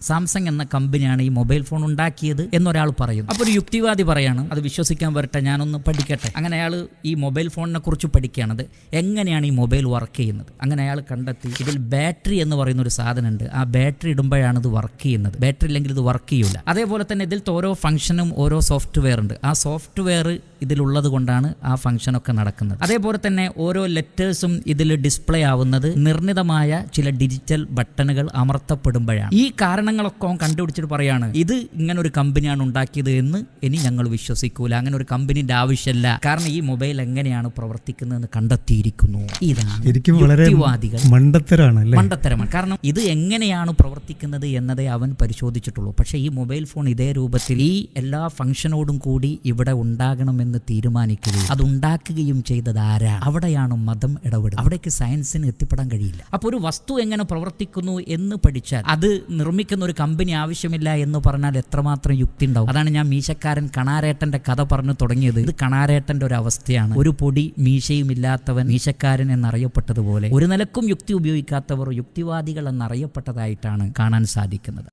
Samsung എന്ന കമ്പനിയാണ് ഈ മൊബൈൽ ഫോൺ ഉണ്ടാക്കിയത് എന്നൊരാൾ പറയും. അപ്പോൾ ഒരു യുക്തിവാദി പറയാണ് അത് വിശ്വസിക്കാൻ വരട്ടെ ഞാനൊന്ന് പഠിക്കട്ടെ. അങ്ങനെ അയാൾ ഈ മൊബൈൽ ഫോണിനെ കുറിച്ച് പഠിക്കുകയാണത്. എങ്ങനെയാണ് ഈ മൊബൈൽ വർക്ക് ചെയ്യുന്നത്? അങ്ങനെ അയാൾ കണ്ടെത്തി ഇതിൽ ബാറ്ററി എന്ന് പറയുന്ന ഒരു സാധനമുണ്ട്. ആ ബാറ്ററി ഇടുമ്പോഴാണ് ഇത് വർക്ക് ചെയ്യുന്നത്. ബാറ്ററി ഇല്ലെങ്കിൽ ഇത് വർക്ക് ചെയ്യൂല. അതേപോലെ തന്നെ ഇതിൽ ഓരോ ഫംഗ്ഷനും ഓരോ സോഫ്റ്റ്വെയർ ഉണ്ട്. ആ സോഫ്റ്റ്വെയർ ഇതിലുള്ളത് കൊണ്ടാണ് ആ ഫംഗ്ഷനൊക്കെ നടക്കുന്നത്. അതേപോലെ തന്നെ ഓരോ ലെറ്റേഴ്സും ഇതിൽ ഡിസ്പ്ലേ ആവുന്നത് നിർണിതമായ ചില ഡിജിറ്റൽ ബട്ടണുകൾ അമർത്തപ്പെടുമ്പോഴാണ്. ഈ കാരണങ്ങളൊക്കെ അവൻ കണ്ടുപിടിച്ചിട്ട് പറയാണ് ഇത് ഇങ്ങനെ ഒരു കമ്പനിയാണ് ഉണ്ടാക്കിയത് എന്ന് ഇനി ഞങ്ങൾ വിശ്വസിക്കൂല. അങ്ങനെ ഒരു കമ്പനിന്റെ ആവശ്യമില്ല കാരണം ഈ മൊബൈൽ എങ്ങനെയാണ് പ്രവർത്തിക്കുന്നതെന്ന് കണ്ടെത്തിയിരിക്കുന്നു. ഇതാണ് ശരിക്കും വളരെ യുക്തിവാദികൾ. മണ്ടത്തരാണ് മണ്ടത്തരമാണ്. കാരണം ഇത് എങ്ങനെയാണ് പ്രവർത്തിക്കുന്നത് എന്നതേ അവൻ പരിശോധിച്ചിട്ടുള്ളൂ. പക്ഷേ ഈ മൊബൈൽ ഫോൺ ഇതേ രൂപത്തിൽ ഈ എല്ലാ ഫംഗ്ഷനോടും കൂടി ഇവിടെ ഉണ്ടാകണമെന്ന് തീരുമാനിക്കുകയും അത് ഉണ്ടാക്കുകയും ചെയ്തത് ആരാ? അവിടെയാണ് മതം ഇടപെടുന്നത്. അവിടേക്ക് സയൻസിന് എത്തിപ്പെടാൻ കഴിയില്ല. അപ്പോൾ ഒരു വസ്തു എങ്ങനെ പ്രവർത്തിക്കുന്നു എന്ന് പഠിച്ചാൽ അത് നിർമ്മിക്കുന്ന ഒരു കമ്പനി ആവശ്യമില്ല എന്ന് പറഞ്ഞാൽ എത്രമാത്രം യുക്തി ഉണ്ടാവും? അതാണ് ഞാൻ മീശക്കാരൻ കണാരേട്ടന്റെ കഥ പറഞ്ഞു തുടങ്ങിയത്. ഇത് കണാരേട്ടന്റെ ഒരു അവസ്ഥയാണ്. ഒരു പൊടി മീശയും ഇല്ലാത്തവൻ മീശക്കാരൻ എന്നറിയപ്പെട്ടതുപോലെ ഒരു നിലക്കും യുക്തി ഉപയോഗിക്കാത്തവർ യുക്തിവാദികൾ എന്നറിയപ്പെട്ടതായിട്ടാണ് കാണാൻ സാധിക്കുന്നത്.